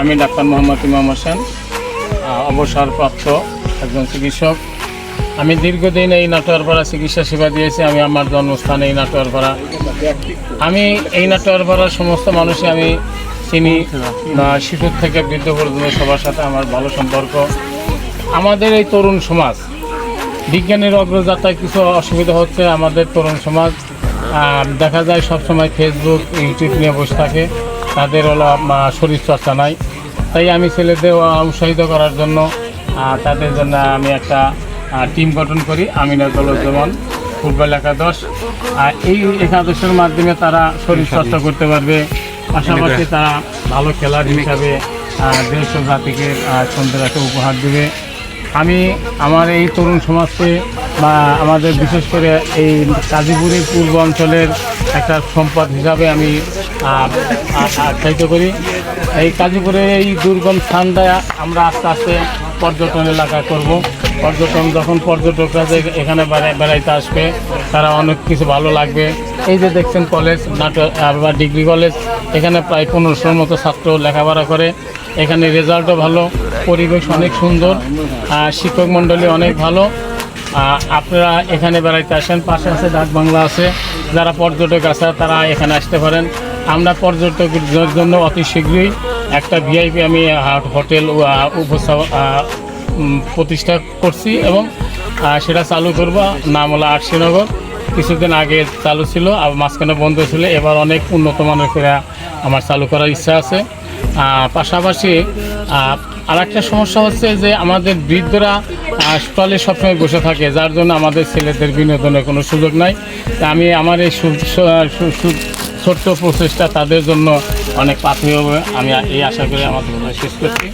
আমি ডাক্তার মোহাম্মদ ইমাম হোসেন অবসরপ্রাপ্ত একজন চিকিৎসক। আমি দীর্ঘদিন এই নাটোয়ারপাড়া চিকিৎসা সেবা দিয়েছি, আমি আমার জন্মস্থান এই নাটোয়ারপাড়া। আমি এই নাটোয়ারপাড়ার সমস্ত মানুষই আমি চিনি শিশুর থেকে বৃদ্ধ পর্যন্ত সবার সাথে আমার ভালো সম্পর্ক। আমাদের এই তরুণ সমাজ, বিজ্ঞানের অগ্রযাত্রায় কিছু অসুবিধা হচ্ছে আমাদের তরুণ সমাজ। দেখা যায় সবসময় ফেসবুক ইউটিউব নিয়ে বসে থাকে। তাদের হলো শরীর চর্চা নাই। তাই আমি ছেলেদের উৎসাহিত করার জন্য তাদের জন্য আমি একটা টিম গঠন করি আমিনাতুজ্জামান ফুটবল একাদশ। আর এই একাদশের মাধ্যমে তারা শরীর চর্চা করতে পারবে। পাশাপাশি তারা ভালো খেলার হিসাবে দেশ জাতিকে একটা উপহার দেবে। আমি আমার এই তরুণ সমাজকে বা আমাদের বিশেষ করে এই কাজীপুরের পূর্ব অঞ্চলের একটা সম্পদ হিসাবে আমি আখ্যায়িত করি। এই কাজীপুরের এই দুর্গম স্থানটা আমরা আস্তে আস্তে পর্যটন এলাকা করব। পর্যটন, যখন পর্যটকরা যে এখানে বেড়াইতে আসবে, তারা অনেক কিছু ভালো লাগবে। এই যে দেখছেন কলেজ নাটক বা ডিগ্রি কলেজ এখানে প্রায় পনেরোশোর মতো ছাত্র লেখাপড়া করে। এখানে রেজাল্টও ভালো, পরিবেশ অনেক সুন্দর আর শিক্ষক মণ্ডলী অনেক ভালো। আপনারা এখানে বেড়াইতে আসেন, পাশে আছে ডাক বাংলা আছে। যারা পর্যটক আছে, তারা এখানে আসতে পারেন। আমরা পর্যটকদের জন্য অতি শীঘ্রই একটা ভিআইপি আমি হোটেল প্রতিষ্ঠা করছি এবং সেটা চালু করব নাম হলো আরশিনগর। কিছুদিন আগে চালু ছিল, আর মাঝখানে বন্ধ ছিল। এবার অনেক উন্নত মানের আমার চালু করার ইচ্ছা আছে। পাশাপাশি আর একটা সমস্যা হচ্ছে যে আমাদের বৃদ্ধরা স্টলে সবসময় বসে থাকে, যার জন্য আমাদের ছেলেদের বিনোদনের কোনো সুযোগ নাই। তা আমি আমার এই ছোট্ট প্রচেষ্টা তাদের জন্য অনেক প্রাথমিক হবে। আমি এই আশা করে কথা শেষ করছি।